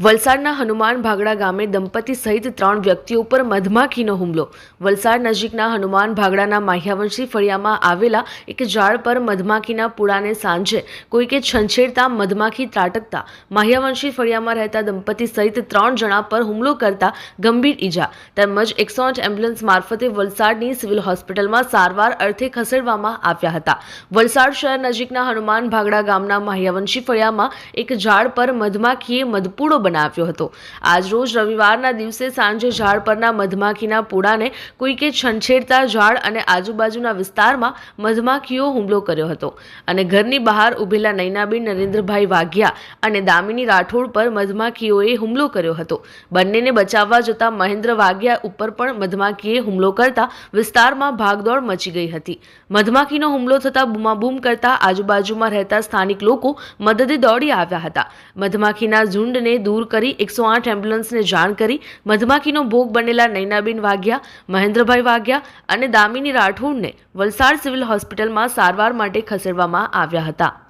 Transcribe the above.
વલસાડના હનુમાન ભાગડા ગામે દંપતી સહિત ત્રણ વ્યક્તિઓ પર મધમાખીનો હુમલો. વલસાડ નજીકના હનુમાન ભાગડાના માહ્યાવંશી ફળિયામાં આવેલા એક ઝાડ પર મધમાખીના પૂળાને સાંજે કોઈકે છંછેડતા મધમાખી ત્રાટકતા માહ્યાવંશી ફળિયામાં રહેતા દંપતી સહિત ત્રણ જણા પર હુમલો કરતા ગંભીર ઈજા. તેમજ એકસો આઠ એમ્બ્યુલન્સ મારફતે વલસાડની સિવિલ હોસ્પિટલમાં સારવાર અર્થે ખસેડવામાં આવ્યા હતા. વલસાડ શહેર નજીકના હનુમાન ભાગડા ગામના માહ્યાવંશી ફળિયામાં એક ઝાડ પર મધમાખીએ મધપૂડો બનાવ્યો હતો. આજરોજ રવિવારના દિવસે સાંજે ઝાડ પરના મધમાખીના પૂડાને કોઈકે છંછેડતા ઝાડ અને આજુબાજુના વિસ્તારમાં મધમાખીઓ હુમલો કર્યો હતો અને ઘરની બહાર ઊભેલા નૈનાબેન નરેન્દ્રભાઈ વાઘિયા અને દામિની રાઠોડ પર મધમાખીઓએ હુમલો કર્યો હતો. બંનેને બચાવવા જતા મહેન્દ્ર વાઘિયા ઉપર પણ મધમાખીએ હુમલો કરતા વિસ્તારમાં ભાગદોડ મચી ગઈ હતી. મધમાખીનો હુમલો થતાં બૂમાબૂમ કરતા આજુબાજુમાં રહેતા સ્થાનિક લોકો મદદે દોડી આવ્યા હતા. મધમાખીના ઝુંડને દૂર કરી એકસો આઠ એમ્બ્યુલન્સને જાણ કરી મધમાખીનો ભોગ બનેલા નૈનાબેન વાઘિયા મહેન્દ્રભાઈ વાઘિયા અને દામિની રાઠોડને વલસાડ સિવિલ હોસ્પિટલમાં સારવાર માટે ખસેડવામાં આવ્યા હતા.